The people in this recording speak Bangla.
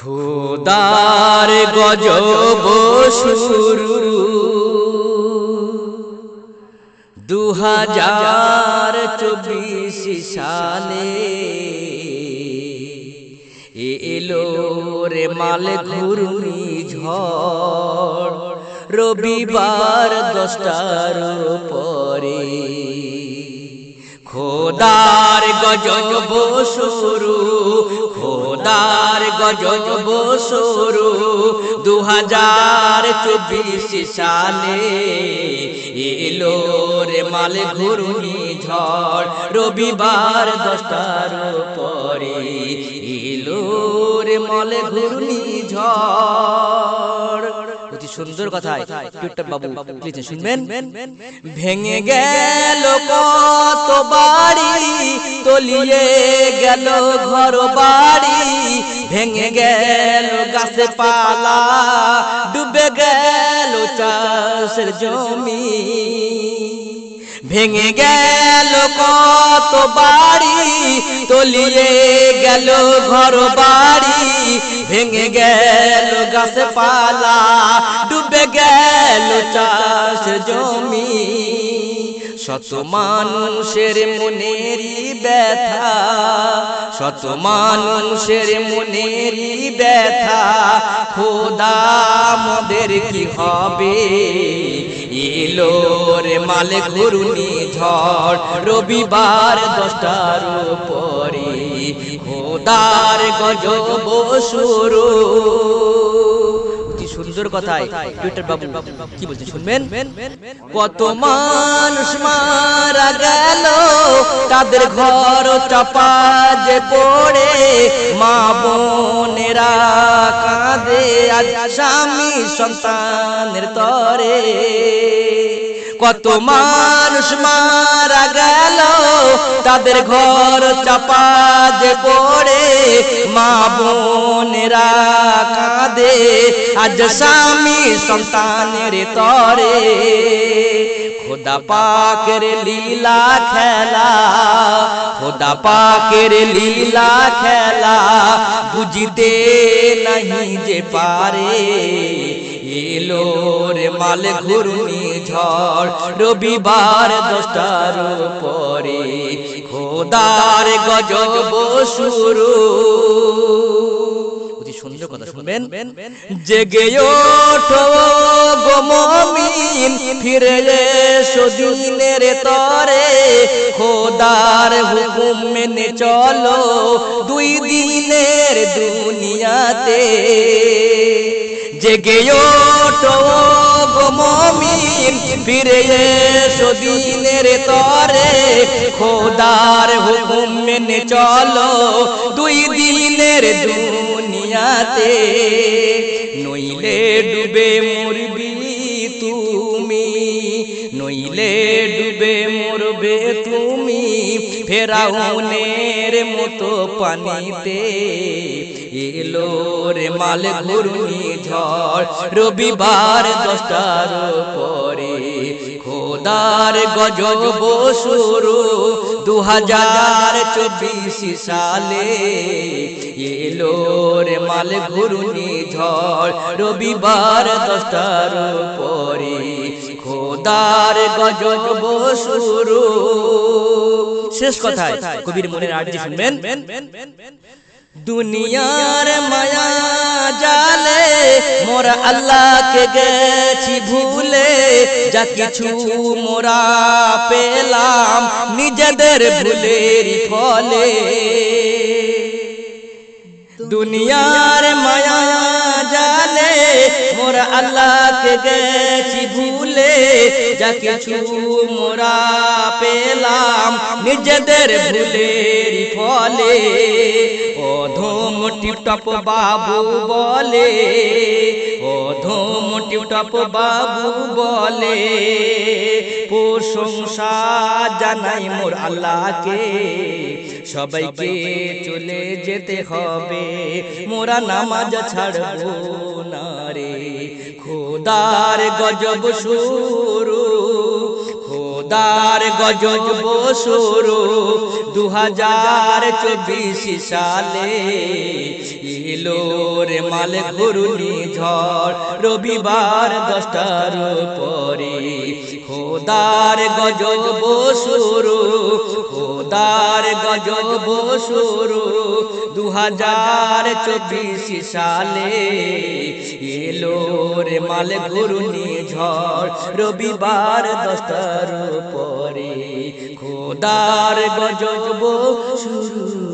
খোদার গজব শুরু। দু হাজার চব্বিশ সালে এলো রে মাল ঘুরুনি ঝড়। রবিবার দশটার পরে খোদার গজব শুরু খোদার গজব শুরু দু হাজার চব্বিশ সালে এলো রে মাল ঘুরুনি ঝড়। রবিবার দশটার পরে এলো রে মাল ঘুরুনি ঝড়। সুন্দর কথা বাবু শুনবেন? ভেঙে গেল কত বাড়ি, তলিয়ে গেল ঘর বাড়ি, ভেঙে গেল গাছে পালা, ডুবে গেল চাষের জমি। ভেঙে গেল কত বাড়ি, তলিয়ে গেল ঘর বাড়ি ভেঙে গেল গাছ পালা ডুবে গেল চাষ জমি। শত মানুষের মনেরই ব্যথা, শত মানুষের মনেরই ব্যথা। খোদা, আমাদের কি হবে? এলো রে মালে ঘুরুনি ঝড়, রবিবার দশটার পরে খোদার গজব শুরু। সুন্দর কথায় টুইটার বাবু, কি শুনবেন? কত মানুষ মারা গেল, তাদের ঘর চাপা যে পড়ে, মা বোনেরা কাঁদে আজ স্বামী সন্তানের তরে। কত মানুষ মারা গেল, তাদের ঘর চাপা যে পড়ে, মা বোনেরা কাঁদে, আজ স্বামী সন্তানের তরে। খোদা পাকের লীলা খেলা, খোদা পাকের লীলা খেলা, বুঝতে नहीं যে পারে। এলো রে মাল ঘুরনি ঝড়। রবিবার দশটার পরে খোদার গজব শুরু। সুন্দর খোদার হুকুম মেনে চলো দুই দিনের দুনিয়াতে। জেগে মমিন, ফিরে এসো দিনের তরে। খোদার হুকুম মেনে চলো দুই দিনের দুনিয়াতে। নইলে ডুবে মরবি তুমি, নইলে ডুবে মরবে তুমি। ফেরাউনের মতো পানিতে এলো রে মাল ঘুরনি ঝড়। রবিবার দশটার পরে খোদার গজব শুরু। দু হাজার চব্বিশ সালে এলো রে মাল ঘুরনি ঝড়। রবিবার দশটার পরে খোদার গজব শুরু শেষ কথায় কবির মনের আর্জি শুনবেন। দুনিয়ার মায়া জালে মোরা আল্লাহকে গেছি ভুলে, যা কিছু মোরা পেলাম নিজেদের ভুলের ফলে। দুনিয়ার মায়া জালে মোরা আল্লাহকে গেছি ভুলে যা কিছু মোরা পেলাম নিজেদের ভুলের ফলে। অধম টিপটপ বাবু বলে অধম টিপটপ বাবু বলে, প্রশংসা জানাই মোর আল্লাহকে। সবাইকে চলে যেতে হবে, মোরা নামাজ ছাড়বো না রে। খোদার গজব শুরু, খোদার গজব শুরু। দু হাজার চব্বিশ সালে এলো রে মাল ঘুরুনি ঝড় রবিবার দশটার পরে খোদার গজব শুরু, খোদার গজব শুরু দু হাজার চব্বিশ সালে এলো রে মাল ঘুরুনি ঝড়, রবিবার দশটার পরে খোদার গজব শুরু।